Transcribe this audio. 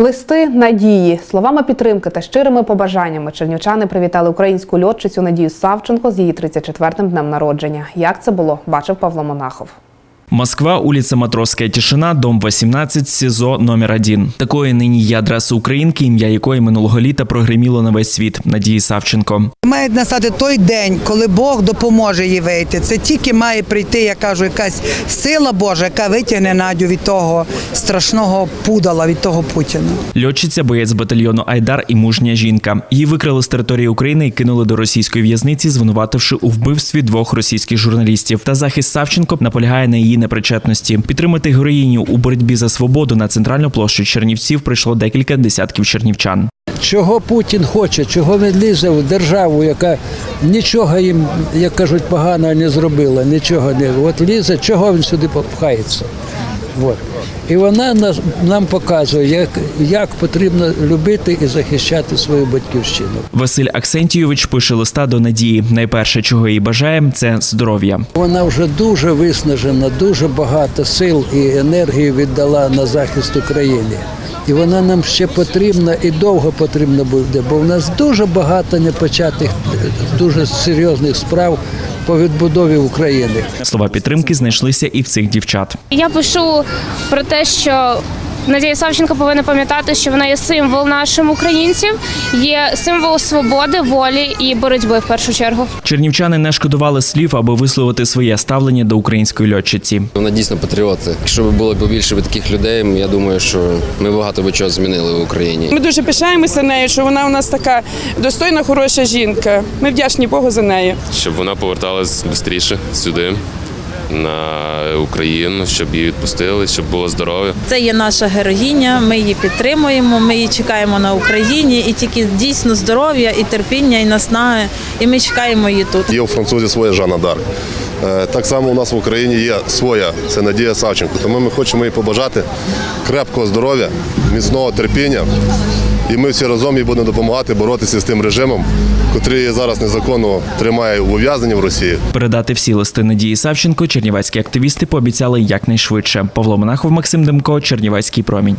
Листи надії, словами підтримки та щирими побажаннями чернівчани привітали українську льотчицю Надію Савченко з її 34-м днем народження. Як це було, бачив Павло Монахов. Москва, улица Матросская тишина, дом 18, СІЗО номер 1 Такою нині є адреса українки, ім'я якої минулого літа прогреміло на весь світ Надії Савченко. Має настати той день, коли Бог допоможе їй вийти. Це тільки має прийти, я кажу, якась сила Божа, яка витягне Надю від того страшного пудала, від того Путіна. Льотчиця, боєць батальйону Айдар і мужня жінка. Її викрали з території України і кинули до російської в'язниці, звинувативши у вбивстві двох російських журналістів. Та захист Савченко наполягає на її непричетності. Підтримати героїню у боротьбі за свободу на центральну площу Чернівців прийшло декілька десятків чернівчан. Чого Путін хоче, чого він лізе в державу, яка нічого їм, як кажуть, поганого не зробила, нічого не. От лізе, чого він сюди пхається. От. І вона нас, нам показує, як, як потрібно любити і захищати свою батьківщину. Василь Аксентійович пише листа до Надії. Найперше, чого їй бажає, це здоров'я. Вона вже дуже виснажена, дуже багато сил і енергії віддала на захист України. І вона нам ще потрібна і довго потрібна буде, бо в нас дуже багато непочатих, дуже серйозних справ по відбудові України. Слова підтримки знайшлися і в цих дівчат. Я пишу про те, що Надія Савченко повинна пам'ятати, що вона є символ нашим українців, є символ свободи, волі і боротьби в першу чергу. Чернівчани не шкодували слів, аби висловити своє ставлення до української льотчиці. Вона дійсно патріот. Якщо б було побільше б таких людей, я думаю, що ми багато би чого змінили в Україні. Ми дуже пишаємося нею, що вона у нас така достойна, хороша жінка. Ми вдячні Богу за неї. щоб вона поверталась швидше сюди, на Україну, щоб її відпустили, щоб було здоров'я. Це є наша героїня. Ми її підтримуємо. Ми її чекаємо на Україні, і тільки дійсно здоров'я і терпіння, і наснаги. І ми чекаємо її тут. Є у французі своя Жанна Дарк. Е, Так само у нас в Україні є своя, це Надія Савченко. Тому ми хочемо їй побажати крепкого здоров'я, міцного терпіння. І ми всі разом їй будемо допомагати боротися з тим режимом, котрий зараз незаконно тримає в ув'язненні в Росії. Передати всі листи Надії Савченко чернівецькі активісти пообіцяли якнайшвидше. Павло Монахов, Максим Демко, Чернівецький промінь.